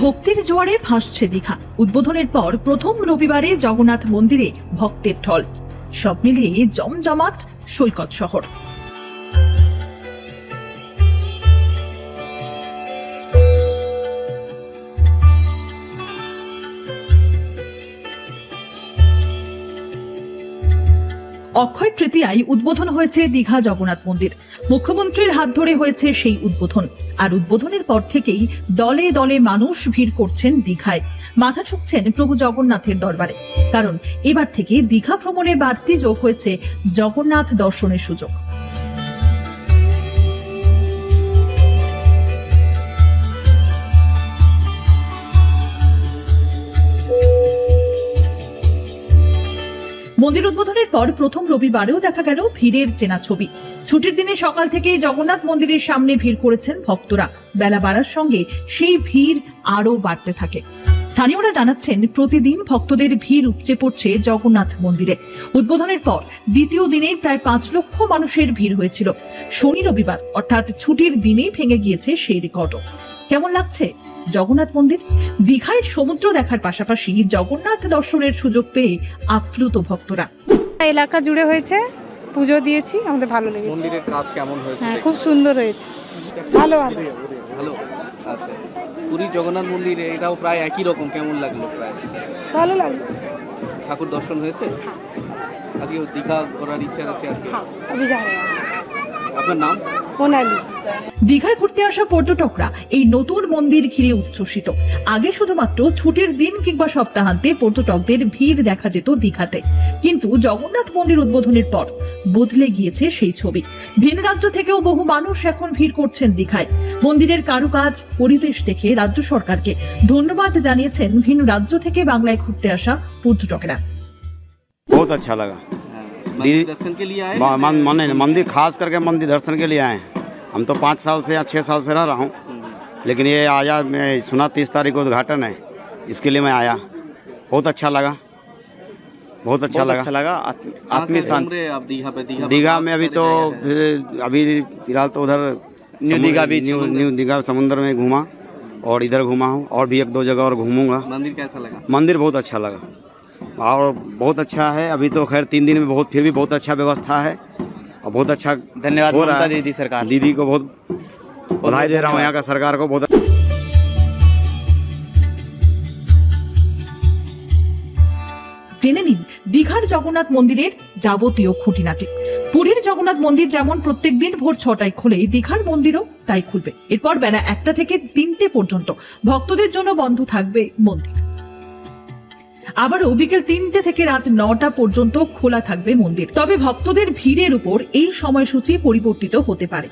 ভক্তির জোয়ারে ভাসছে দীঘা। উদ্বোধনের পর প্রথম রবিবারে জগন্নাথ মন্দিরে ভক্তের ঢল। সব মিলিয়ে জমজমাট সৈকত শহর। অক্ষয় তৃতীয়ায় উদ্বোধন হয়েছে দীঘা জগন্নাথ মন্দির। মুখ্যমন্ত্রীর হাত ধরে হয়েছে সেই উদ্বোধন। আর উদ্বোধনের পর থেকেই দলে দলে মানুষ ভিড় করছেন দীঘায়। মাথা ঠুকছেন প্রভু জগন্নাথের দরবারে। কারণ এবার থেকে দীঘা ভ্রমণে বাড়তি যোগ হয়েছে জগন্নাথ দর্শনের সুযোগ। মন্দির উদ্বোধনের পর প্রথম রবিবারেও দেখা গেল ভিড়ের চেনা ছবি। ছুটির দিনে সকাল থেকে জগন্নাথ মন্দিরের সামনে ভিড় করেছেন ভক্তরা। বেলা বাড়ার সঙ্গে সেই ভিড় আরও বাড়তে থাকে। স্থানীয়রা জানাচ্ছেন প্রতিদিন ভক্তদের ভিড় উপচে পড়ছে জগন্নাথ মন্দিরে। উদ্বোধনের পর দ্বিতীয় দিনে প্রায় পাঁচ লক্ষ মানুষের ভিড় হয়েছিল। শনি রবিবার অর্থাৎ ছুটির দিনেই ভেঙে গিয়েছে সেই রেকর্ডও। কেমন লাগছে জগন্নাথ মন্দির? দীঘায় সমুদ্র দেখার পাশাপাশি জগন্নাথ দর্শনের সুযোগ পেয়ে আপ্লুত ভক্তরা। এলাকা জুড়ে হয়েছে পুজো দিয়েছি আমাদের ভালো লেগেছে। মন্দিরের কাজ কেমন হয়েছে হ্যাঁ খুব সুন্দর হয়েছে। ভালো ভালো। ভালো। আচ্ছা। পুরী জগন্নাথ মন্দিরে এটাও প্রায় একই রকম কেমন লাগল প্রায়? ভালো লাগল। ঠাকুর দর্শন হয়েছে? হ্যাঁ। আজকে দীঘা ঘোরার ইচ্ছা আছে আজকে? হ্যাঁ, আপনার নাম? মোনালি দীঘায় ঘুরতে আসা পর্যটকরা এই নতুন মন্দির ঘিরে উচ্ছ্বসিত। আগে শুধুমাত্র ছুটির দিন কিংবা সপ্তাহান্তে পর্যটকদের ভিড় দেখা যেত দীঘাতে। কিন্তু জগন্নাথ মন্দির উদ্বোধনের পর বদলে গিয়েছে সেই ছবি। ভিন রাজ্য থেকেও বহু মানুষ এখন ভিড় করছেন দীঘায়। মন্দিরের কারুকাজ পরিবেশ দেখে রাজ্য সরকারকে ধন্যবাদ জানিয়েছেন ভিন রাজ্য থেকে বাংলায় ঘুরতে আসা পর্যটকেরা। বহুত আচ্ছা লাগা। दीदी दर्शन के लिए आए मन मंदिर खास करके मंदिर दर्शन के लिए आए हम तो पाँच साल से या छः साल से रह रहा हूँ। हम्म। लेकिन ये आया मैं सुना तीस तारीख को उद्घाटन है। इसके लिए मैं आया। बहुत अच्छा लगा। बहुत अच्छा लगा। अच्छा लगा। आत्मी शांत। दीघा में अभी तो अभी फ़िलहाल तो उधर न्यू दीघा भी न्यू न्यू दीघा समुद्र में घूमा और इधर घूमा हूँ और भी एक दो जगह और घूमूँगा। मंदिर कैसा लगा? मंदिर बहुत अच्छा लगा। और बहुत अच्छा है अभी तो खैर तीन दिन में बहुत फिर भी बहुत अच्छा व्यवस्था है और बहुत अच्छा धन्यवाद हो रहा ममता है। दीदी सरकार दीदी को बहुत बधाई दे रहा हूँ यहाँ का सरकार को बहुत জেনে নিন দীঘার জগন্নাথ মন্দিরের যাবতীয় খুঁটিনাটি পুরীর জগন্নাথ মন্দির যেমন প্রত্যেকদিন ভোর ছটায় খোলে দীঘার মন্দিরও তাই খুলবে এরপর বেলা একটা থেকে তিনটে পর্যন্ত ভক্তদের জন্য বন্ধ থাকবে মন্দির আবারও বিকেল তিনটে থেকে রাত নটা পর্যন্ত খোলা থাকবে মন্দির। তবে ভক্তদের ভিড়ের উপর এই সময়সূচি পরিবর্তিত হতে পারে।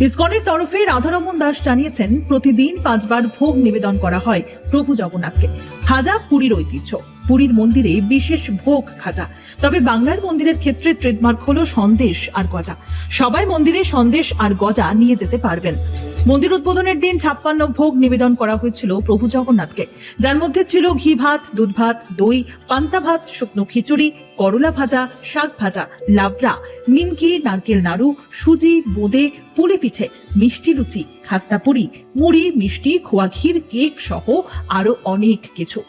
ইসকনের তরফে রাধারমন দাস জানিয়েছেন, প্রতিদিন পাঁচবার ভোগ নিবেদন করা হয় প্রভু জগন্নাথকে। খাজা পুরীর ঐতিহ্য। পুরীর মন্দিরে বিশেষ ভোগ খাজা। তবে বাংলার মন্দিরের ক্ষেত্রে ট্রেডমার্ক হলো সন্দেশ আর গজা। সবাই মন্দিরে সন্দেশ আর গজা নিয়ে যেতে পারবেন। মন্দির উদ্বোধনের দিন ছাপ্পান্ন ভোগ নিবেদন করা হয়েছিল প্রভু জগন্নাথকে। যার মধ্যে ছিল ঘি ভাত, দুধ ভাত, দই, পান্তা ভাত, শুকনো খিচুড়ি, করলা ভাজা, শাক ভাজা, লাবড়া, নিমকি, নারকেল নাড়ু, সুজি, বোঁদে, পুলি পিঠে, মিষ্টি লুচি, খাস্তা পুরি, মুড়ি, মিষ্টি, খোয়া ক্ষীর, কেক সহ আরও অনেক কিছু।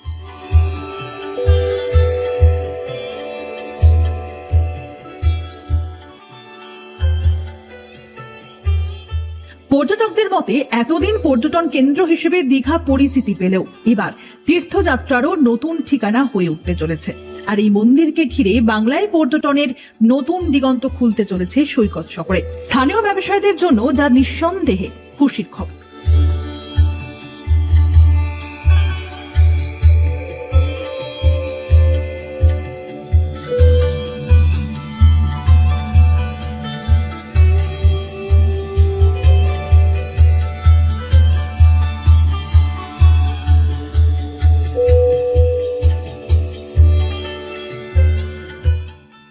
পর্যটকদের মতে এতদিন পর্যটন কেন্দ্র হিসেবে দীঘা পরিচিতি পেলেও এবার তীর্থযাত্রারও নতুন ঠিকানা হয়ে উঠতে চলেছে। আর এই মন্দিরকে ঘিরে বাংলায় পর্যটনের নতুন দিগন্ত খুলতে চলেছে সৈকত শহরে স্থানীয় ব্যবসায়ীদের জন্য যা নিঃসন্দেহে খুশির খবর।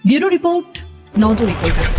ব্যুরো রিপোর্ট নজরে কলকাতা